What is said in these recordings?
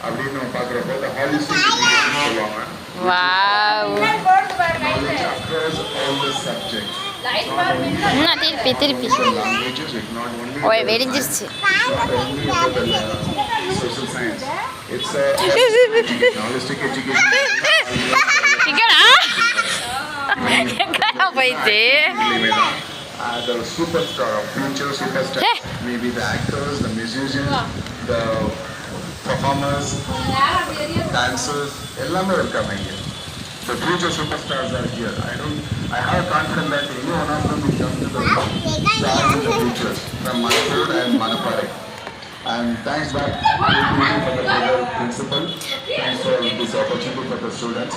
அப்படின்னு நம்ம பார்க்குறப்போ இந்த ஹாலிஸ்டிக் எஜுகேஷன் சொல்லுவாங்க wow knowledge across all the subjects இன்னும் திருப்பி திருப்பி languages it not only O the வெடிஞ்சிருச்சு not only about the uh, social science it's a holistic holistic education எங்கடா எங்கடா போயிட்டு uh, the superstar of future superstar Hey. maybe the actors the musicians the performers dancers எல்லாமே இருக்காங்க இங்க the future superstars are here i don't i have confidence that any one of them will come to the stars in the future from Manipur and Manapare and thanks back to for the further principal thanks for this opportunity for the students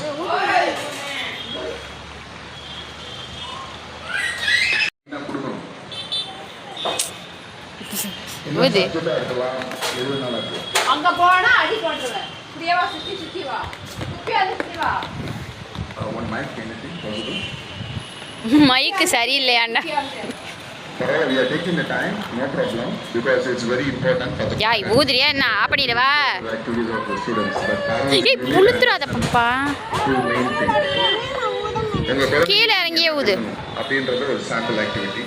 ஊது. subject ஆ இருக்கலாம் எது வேணாலும் இருக்கலாம் அங்க போனா அடி போட்டுருவேன் இப்படியே வா சுத்தி சுத்தி வா குப்பியா சுத்தி வா Uh, one mic, anything possible? மைக்கு சரியில்லையாண்டா யாய் ஊதுறியா என்ன ஆ பண்ணிடவா the activities of the students. But parents ஏய் புளுத்துறாத பாப்பா கீழே இறங்கியே ஊது அப்படின்றது ஒரு சாம்பிள் ஆக்டிவிட்டி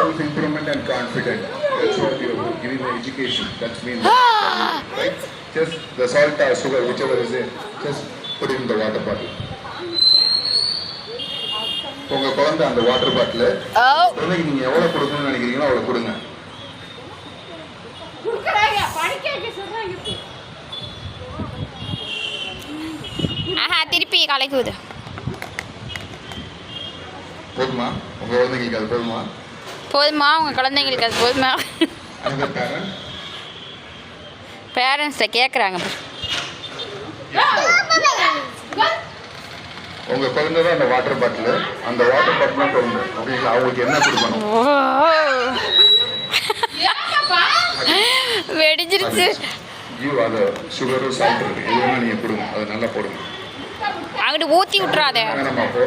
நான் சொல்லுங்க self improvement and confident that's what you giving education that's mean right just the salt or sugar which ever is just put in the water bottle உங்க குழந்தை அந்த வாட்டர் பாட்டில் குழந்தைக்கு நீங்க எவ்வளவு கொடுக்கணும்னு நினைக்கிறீங்களோ அவ்வளவு கொடுங்க. திருப்பி கலைக்கு ஊது போதுமா? உங்க குழந்தைங்களுக்கு அது போதுமா? போதுமா? உங்க குழந்தைங்களுக்கு அது போதுமா? பேரண்ட்ஸை கேட்குறாங்க உங்க குழந்தை தான் அந்த வாட்டர் பாட்டில் அந்த வாட்டர் பாட்டில் தான் குழந்தை. அவங்களுக்கு என்ன கொடுக்கணும்? வெடிஞ்சிருச்சு. யூ அதை சுகரும் சால்ட் இருக்கு எது வேணா நீங்க கொடுங்க. அதை நல்லா போடுங்க. அங்கிட்டு ஊற்றி விட்றாத வாங்க நம்ம அப்போ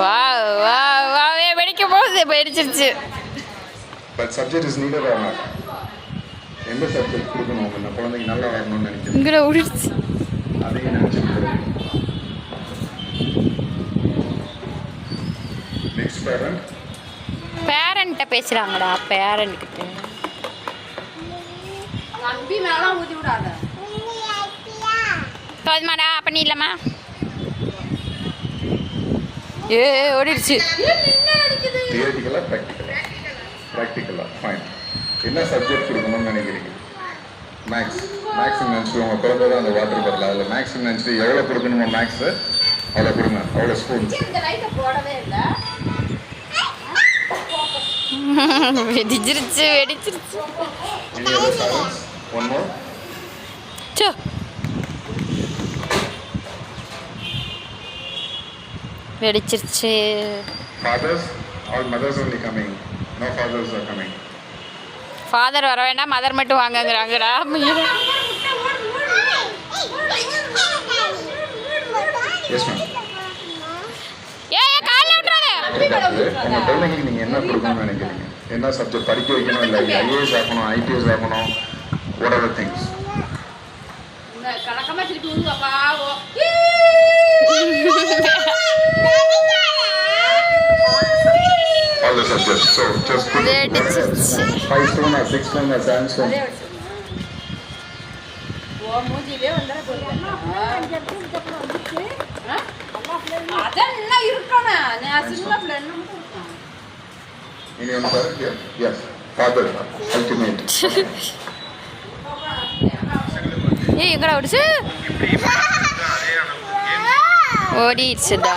வா. வெடிக்க போகுது வெடிச்சிருச்சு but subject is needed or not எந்த சப்ஜெக்ட் கொடுக்கணும் உங்க குழந்தைக்கு நல்லா வரணும்னு நினைக்கிறேன். இங்கே விடிச்சு அதையும் நினைச்சு நெக்ஸ்ட் பேரண்ட் பேரண்ட்டை பேசுகிறாங்கடா பேரண்ட்கிட்ட நம்பி மேல ஊத்தி விடாத. போதுமாடா பண்ணிடலாமா ஏ ஓடிடுச்சு. தியரிட்டிக்கலா ப்ராக்டிக்கலா ப்ராக்டிக்கலா ஃபைன் என்ன சப்ஜெக்ட் கொடுக்கணும்னு நினைக்கிறீங்க? மேக்ஸ் மேக்ஸ் நினச்சிட்டு உங்கள் குழந்தை தான் அந்த வாட்டர் பாட்டில் அதில் மேக்ஸ் நினச்சிட்டு எவ்வளோ கொடுக்கணுமோ மேக்ஸு அவ்வளோ கொடுங்க. அவ்வளோ ஸ்பூன் வெடிச்சிருச்சு வெடிச்சிருச்சு. One more so வெடிச்சிருச்சு. Fathers all mothers only coming. No fathers are coming father வர வேண்டாம் மதர் மட்டும் வாங்கங்கிறாங்கடா. எஸ் மேம் உங்கள் நீங்கள் என்ன? கொடுக்கணும்னு நினைக்கிறீங்க? என்ன சப்ஜெக்ட் படிக்க வைக்கணும் இல்லை ஐஏஎஸ் ஆக்கணும் IPS what are things the subjects. So just put five stone or six stone or seven stone. Anyone sir? Yeah. Yes. Father, ultimate. ஏய் எங்கடா ஓடிச்சு ஓடிடுச்சுடா